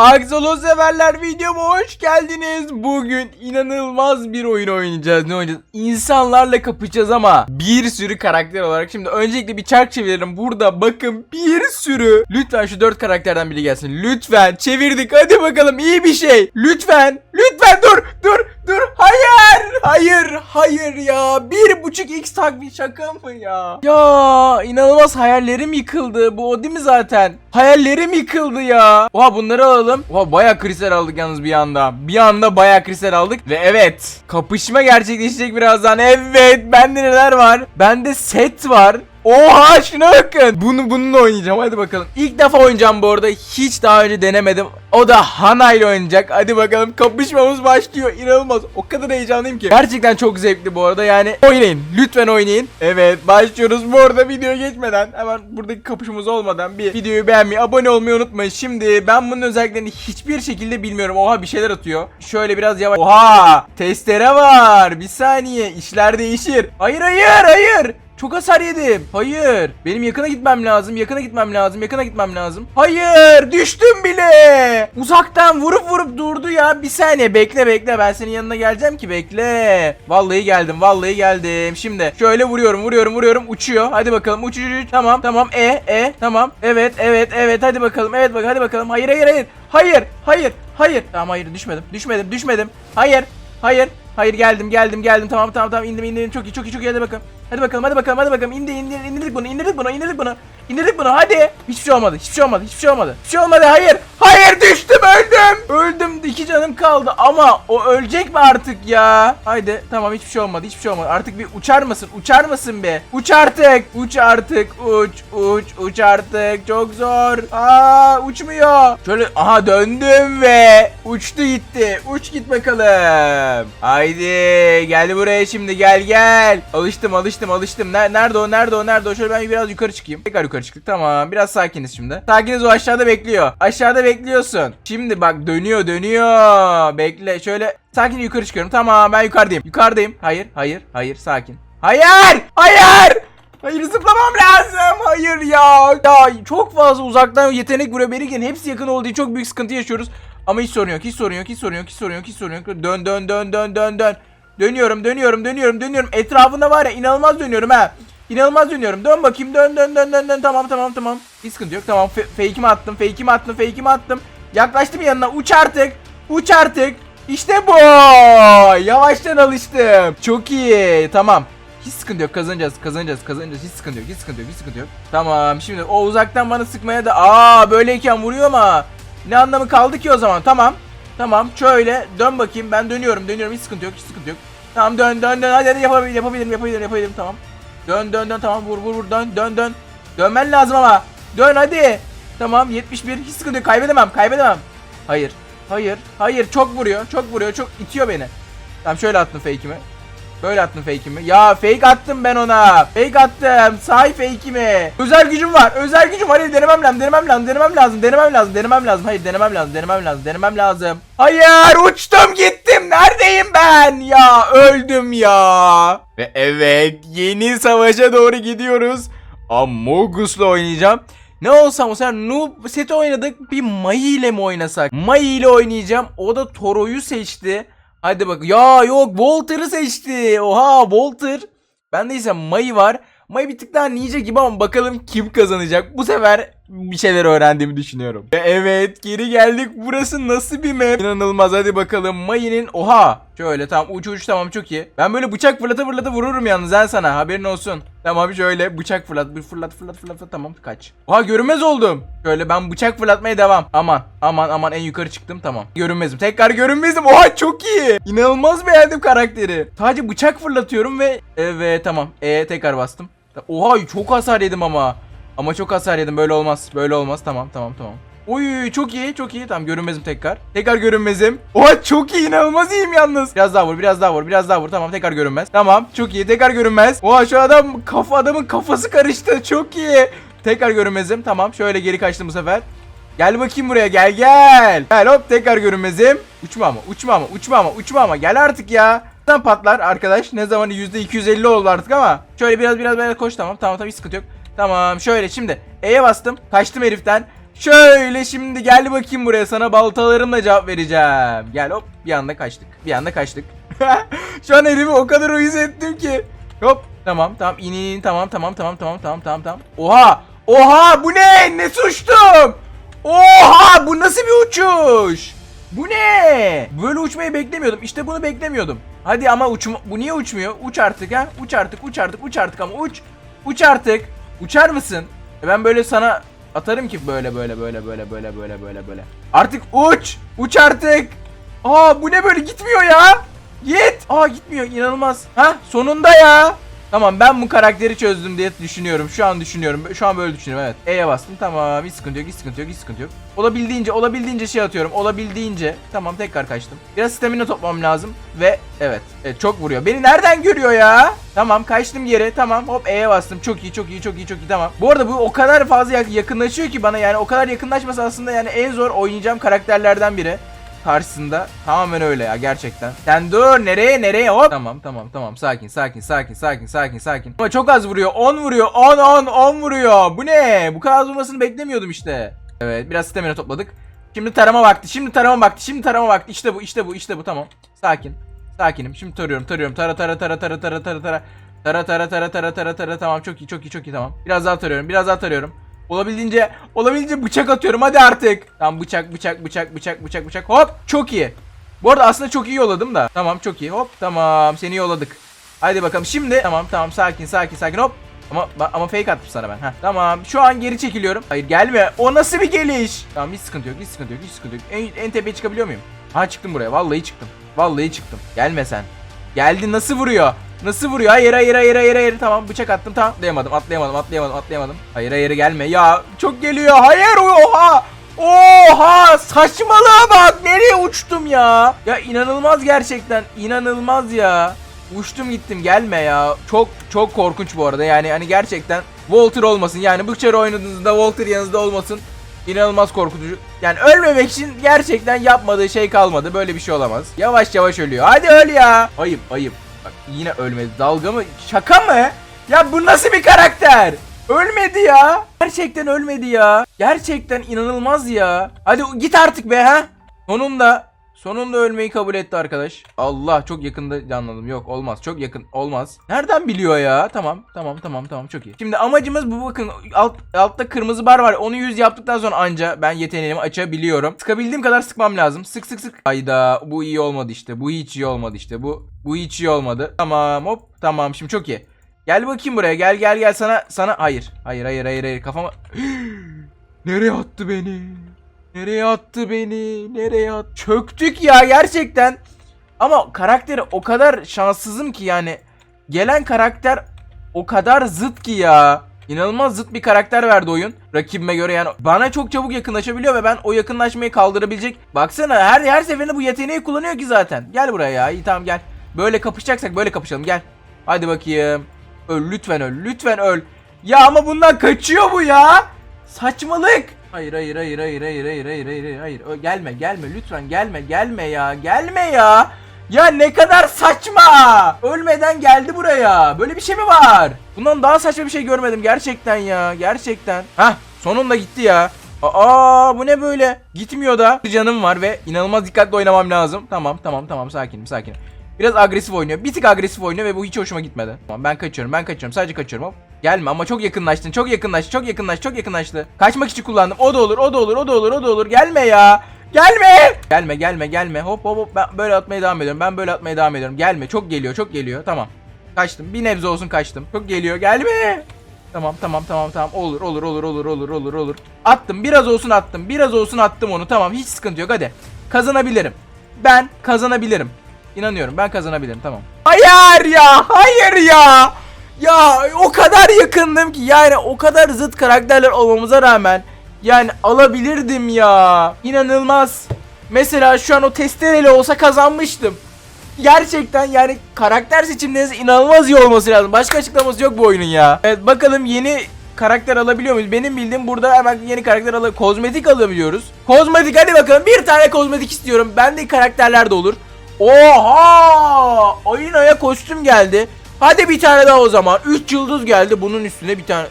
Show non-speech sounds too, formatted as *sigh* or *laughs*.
Axolotl severler videoma hoş geldiniz. Bugün inanılmaz bir oyun oynayacağız. Ne oynayacağız? İnsanlarla kapışacağız ama bir sürü karakter olarak. Şimdi öncelikle bir çark çevirelim. Burada bakın bir sürü. Lütfen şu dört karakterden biri gelsin. Lütfen çevirdik. Hadi bakalım iyi bir şey. Lütfen. Lütfen dur. Dur. Hayır. Hayır. Ya. Bir buçuk x takviye şaka mı ya? Ya inanılmaz hayallerim yıkıldı. Bu o değil mi zaten? Hayallerim yıkıldı ya. Oha bunları alalım. Oha bayağı kristal aldık yalnız bir anda. Bir anda bayağı kristal aldık. Ve evet. Kapışma gerçekleşecek birazdan. Evet. Bende neler var? Bende set var. Oha şuna bakın. Bunu bununla oynayacağım. Hadi bakalım. İlk defa oynayacağım bu arada. Hiç daha önce denemedim. O da Hana ile oynayacak. Hadi bakalım kapışmamız başlıyor. İnanılmaz. O kadar heyecanlıyım ki. Gerçekten çok zevkli bu arada. Yani oynayın. Lütfen oynayın. Evet başlıyoruz. Bu arada videoya geçmeden hemen buradaki kapışmamız olmadan bir videoyu beğenmeyi, abone olmayı unutmayın. Şimdi ben bunun özelliklerini hiçbir şekilde bilmiyorum. Oha bir şeyler atıyor. Şöyle biraz yavaş. Oha testere var. Bir saniye. işler değişir. Hayır hayır hayır. Çok hasar yedim. Hayır. Benim yakına gitmem lazım. Yakına gitmem lazım. Yakına gitmem lazım. Hayır. Düştüm bile. Uzaktan vurup vurup durdu ya. Bir saniye bekle bekle. Ben senin yanına geleceğim ki bekle. Vallahi geldim. Vallahi geldim. Şimdi şöyle vuruyorum vuruyorum vuruyorum. Uçuyor. Hadi bakalım. Uç uç uç. Tamam tamam. E e tamam. Evet evet evet. Hadi bakalım. Evet bak hadi bakalım. Hayır hayır hayır. Hayır hayır hayır. Tamam hayır düşmedim. Düşmedim düşmedim. Hayır. Hayır. Hayır geldim geldim geldim tamam tamam tamam indim indim çok iyi çok iyi çok iyi hadi bakalım. Hadi bakalım hadi bakalım hadi bakalım indi indi indirdik bunu indirdik bunu indirdik bunu. İndirdik bunu hadi. Hiçbir şey olmadı hiçbir şey olmadı hiçbir şey olmadı. Hiçbir şey olmadı hayır. Hayır düştüm öldüm. Öldüm iki canım kaldı ama o ölecek mi artık ya? Haydi tamam hiçbir şey olmadı hiçbir şey olmadı. Artık bir uçar mısın uçar mısın be? Uç artık uç artık uç uç uç artık çok zor. Aa uçmuyor. Şöyle aha döndüm ve uçtu gitti. Uç git bakalım. Haydi gel buraya şimdi gel gel. Alıştım alıştım alıştım. Ner- Nerede o nerede o nerede o? Şöyle ben biraz yukarı çıkayım. Tekrar yukarı çıktık tamam. Biraz sakiniz şimdi. Sakiniz o aşağıda bekliyor. Aşağıda bekliyorsun. Şimdi bak dönüyor dönüyor. Bekle şöyle sakin yukarı çıkıyorum. Tamam ben yukarıdayım. Yukarıdayım. Hayır hayır hayır sakin. Hayır hayır. Hayır zıplamam lazım. Hayır ya. Ya çok fazla uzaktan yetenek vuruyor. Verirken hepsi yakın olduğu için çok büyük sıkıntı yaşıyoruz. Ama hiç sorun. Hiç sorun yok. Hiç sorun yok. Hiç sorun yok. Hiç sorun yok. Dön dön dön dön dön dön. Dönüyorum dönüyorum dönüyorum dönüyorum. Etrafında var ya inanılmaz dönüyorum ha. İnanılmaz dönüyorum. Dön bakayım. Dön dön dön dön dön. Tamam tamam tamam. Hiç sıkıntı yok. Tamam. Fake'imi attım. Fake'imi attım. Fake'imi attım. Yaklaştım yanına. Uç artık. Uç artık. İşte bu. Yavaştan alıştım. Çok iyi. Tamam. Hiç sıkıntı yok kazanacağız kazanacağız kazanacağız hiç sıkıntı yok hiç sıkıntı yok hiç sıkıntı yok. Tamam şimdi o uzaktan bana sıkmaya da aa böyleyken vuruyor ama ne anlamı kaldı ki o zaman tamam. Tamam şöyle dön bakayım ben dönüyorum dönüyorum hiç sıkıntı yok hiç sıkıntı yok. Tamam dön dön dön hadi hadi yapabilirim yapabilirim yapabilirim yapabilirim tamam. Dön dön dön tamam vur vur vur dön dön dön. Dönmen lazım ama. Dön hadi. Tamam 71 hiç sıkıntı yok kaybedemem kaybedemem. Hayır hayır hayır çok vuruyor çok vuruyor çok itiyor beni. Tamam şöyle attım fake'imi. Böyle attım fake'imi. Ya fake attım ben ona. Fake attım. Sahi fake'imi. Özel gücüm var. Özel gücüm var. Hayır denemem lazım. Denemem lazım. Denemem lazım. Denemem lazım. Denemem lazım. Hayır denemem lazım. Denemem lazım. Denemem lazım. Hayır uçtum gittim. Neredeyim ben? Ya öldüm ya. Ve evet yeni savaşa doğru gidiyoruz. Amogus'la oynayacağım. Ne olsam o sefer noob seti oynadık. Bir Mai ile mi oynasak? Mai ile oynayacağım. O da Toro'yu seçti. Hadi bak. Ya yok Walter'ı seçti. Oha Walter. Bende ise Mai var. Mai bir tık daha ninja gibi ama bakalım kim kazanacak. Bu sefer bir şeyler öğrendiğimi düşünüyorum. Ve evet geri geldik. Burası nasıl bir map? İnanılmaz hadi bakalım. Mai'nin oha. Şöyle tamam uç uç tamam çok iyi. Ben böyle bıçak fırlata fırlata vururum yalnız ben sana haberin olsun. Tamam şöyle bıçak fırlat bir fırlat fırlat fırlat tamam kaç. Oha görünmez oldum. Şöyle ben bıçak fırlatmaya devam. Aman aman aman en yukarı çıktım tamam. Görünmezim tekrar görünmezim. Oha çok iyi. İnanılmaz beğendim karakteri. Sadece bıçak fırlatıyorum ve evet tamam. E tekrar bastım. Oha çok hasar yedim ama. Ama çok hasar yedim böyle olmaz. Böyle olmaz tamam tamam tamam. Oy çok iyi çok iyi tamam görünmezim tekrar. Tekrar görünmezim. Oha çok iyi inanılmaz iyiyim yalnız. Biraz daha vur biraz daha vur biraz daha vur tamam tekrar görünmez. Tamam çok iyi tekrar görünmez. Oha şu adam kafa adamın kafası karıştı çok iyi. Tekrar görünmezim tamam şöyle geri kaçtım bu sefer. Gel bakayım buraya gel gel. Gel hop tekrar görünmezim. Uçma ama uçma ama uçma ama uçma ama gel artık ya. Patlar arkadaş? Ne zaman %250 oldu artık ama. Şöyle biraz biraz biraz koş tamam tamam tamam hiç sıkıntı yok. Tamam şöyle şimdi E'ye bastım. Kaçtım heriften. Şöyle şimdi gel bakayım buraya sana baltalarımla cevap vereceğim. Gel hop bir anda kaçtık. Bir anda kaçtık. *laughs* Şu an herifi o kadar uyuz ettim ki. Hop tamam tamam in in in. tamam tamam tamam tamam tamam tamam tamam. Oha oha bu ne ne uçtum. Oha bu nasıl bir uçuş? Bu ne? Böyle uçmayı beklemiyordum. İşte bunu beklemiyordum. Hadi ama uçma bu niye uçmuyor? Uç artık ha. Uç artık uç artık uç artık ama uç. Uç artık. Uçar mısın? E ben böyle sana atarım ki böyle böyle böyle böyle böyle böyle böyle böyle. Artık uç. Uç artık. Aa bu ne böyle gitmiyor ya. Git. Aa gitmiyor inanılmaz. Ha sonunda ya. Tamam ben bu karakteri çözdüm diye düşünüyorum. Şu an düşünüyorum. Şu an böyle düşünüyorum evet. E'ye bastım tamam hiç sıkıntı yok hiç sıkıntı yok hiç sıkıntı yok. Olabildiğince olabildiğince şey atıyorum. Olabildiğince. Tamam tekrar kaçtım. Biraz stamina toplamam lazım. Ve evet. Evet çok vuruyor. Beni nereden görüyor ya? Tamam kaçtım geri. Tamam hop E'ye bastım. Çok iyi çok iyi çok iyi çok iyi tamam. Bu arada bu o kadar fazla yak- yakınlaşıyor ki bana yani o kadar yakınlaşmasa aslında yani en zor oynayacağım karakterlerden biri karşısında. Tamamen öyle ya gerçekten. Sen dur nereye nereye hop. Tamam tamam tamam sakin sakin sakin sakin sakin sakin. Ama çok az vuruyor 10 vuruyor 10 10 10 vuruyor. Bu ne? Bu kadar az vurmasını beklemiyordum işte. Evet biraz stamina topladık. Şimdi tarama vakti şimdi tarama vakti şimdi tarama vakti. İşte bu işte bu işte bu tamam. Sakin. Sakinim. Şimdi tarıyorum tarıyorum. Tara tara tara tara tara tara tara. Tara tara tara tara tara tara tamam çok iyi çok iyi çok iyi tamam. Biraz daha tarıyorum biraz daha tarıyorum. Olabildiğince olabildiğince bıçak atıyorum hadi artık. Tamam bıçak bıçak bıçak bıçak bıçak bıçak hop çok iyi. Bu arada aslında çok iyi yolladım da. Tamam çok iyi hop tamam seni yolladık. Hadi bakalım şimdi tamam tamam sakin sakin sakin hop. Ama ama fake attım sana ben. Heh, tamam şu an geri çekiliyorum. Hayır gelme. O nasıl bir geliş? Tamam hiç sıkıntı yok hiç sıkıntı yok hiç sıkıntı yok. En, en tepeye çıkabiliyor muyum? Ha çıktım buraya. Vallahi çıktım. Vallahi çıktım. Gelme sen. Geldi nasıl vuruyor? Nasıl vuruyor? Hayır hayır hayır hayır hayır. Tamam bıçak attım tamam. Atlayamadım atlayamadım atlayamadım atlayamadım. Hayır hayır gelme ya. Çok geliyor. Hayır oha. Oha saçmalığa bak. Nereye uçtum ya? Ya inanılmaz gerçekten. inanılmaz ya. Uçtum gittim gelme ya. Çok çok korkunç bu arada. Yani hani gerçekten Walter olmasın. Yani bıçarı oynadığınızda Walter yanınızda olmasın. İnanılmaz korkutucu. Yani ölmemek için gerçekten yapmadığı şey kalmadı. Böyle bir şey olamaz. Yavaş yavaş ölüyor. Hadi öl ya. Ayıp ayıp. Bak yine ölmedi. Dalga mı? Şaka mı? Ya bu nasıl bir karakter? Ölmedi ya. Gerçekten ölmedi ya. Gerçekten inanılmaz ya. Hadi git artık be ha. Sonunda Sonunda ölmeyi kabul etti arkadaş. Allah çok yakında canladım. Yok olmaz. Çok yakın olmaz. Nereden biliyor ya? Tamam tamam tamam tamam çok iyi. Şimdi amacımız bu bakın alt, altta kırmızı bar var. Onu yüz yaptıktan sonra anca ben yeteneğimi açabiliyorum. Sıkabildiğim kadar sıkmam lazım. Sık sık sık. Hayda bu iyi olmadı işte. Bu hiç iyi olmadı işte. Bu bu hiç iyi olmadı. Tamam hop tamam şimdi çok iyi. Gel bakayım buraya. Gel gel gel sana sana hayır. Hayır hayır hayır hayır kafama *gasps* Nereye attı beni? Nereye attı beni? Nereye at? Çöktük ya gerçekten. Ama karakteri o kadar şanssızım ki yani. Gelen karakter o kadar zıt ki ya. İnanılmaz zıt bir karakter verdi oyun. Rakibime göre yani bana çok çabuk yakınlaşabiliyor ve ben o yakınlaşmayı kaldırabilecek. Baksana her her seferinde bu yeteneği kullanıyor ki zaten. Gel buraya ya. İyi tamam gel. Böyle kapışacaksak böyle kapışalım gel. Hadi bakayım. Öl lütfen öl. Lütfen öl. Ya ama bundan kaçıyor bu ya. Saçmalık. Hayır hayır hayır hayır hayır hayır hayır hayır hayır Ö- gelme gelme lütfen gelme gelme ya gelme ya. Ya ne kadar saçma. Ölmeden geldi buraya. Böyle bir şey mi var? Bundan daha saçma bir şey görmedim gerçekten ya gerçekten. Hah sonunda gitti ya. Aa bu ne böyle? Gitmiyor da. Canım var ve inanılmaz dikkatli oynamam lazım. Tamam tamam tamam sakinim sakinim. Biraz agresif oynuyor. Bir tık agresif oynuyor ve bu hiç hoşuma gitmedi. Tamam ben kaçıyorum ben kaçıyorum sadece kaçıyorum hop. Gelme ama çok yakınlaştın çok yakınlaştı çok yakınlaştı çok yakınlaştı. Kaçmak için kullandım o da olur o da olur o da olur o da olur gelme ya. Gelme. Gelme gelme gelme hop hop hop ben böyle atmaya devam ediyorum ben böyle atmaya devam ediyorum. Gelme çok geliyor çok geliyor tamam. Kaçtım bir nebze olsun kaçtım. Çok geliyor gelme. Tamam tamam tamam tamam olur olur olur olur olur olur olur. Attım biraz olsun attım biraz olsun attım onu tamam hiç sıkıntı yok hadi. Kazanabilirim. Ben kazanabilirim. İnanıyorum ben kazanabilirim tamam. Hayır ya hayır ya. Ya o kadar yakındım ki yani o kadar zıt karakterler olmamıza rağmen yani alabilirdim ya. İnanılmaz. Mesela şu an o testereyle olsa kazanmıştım. Gerçekten yani karakter seçimleriniz inanılmaz iyi olması lazım. Başka açıklaması yok bu oyunun ya. Evet bakalım yeni karakter alabiliyor muyuz? Benim bildiğim burada hemen yeni karakter al kozmetik alabiliyoruz. Kozmetik hadi bakalım bir tane kozmetik istiyorum. Bende karakterler de olur. Oha! Aynaya kostüm geldi. Hadi bir tane daha o zaman. 3 yıldız geldi. Bunun üstüne bir tane.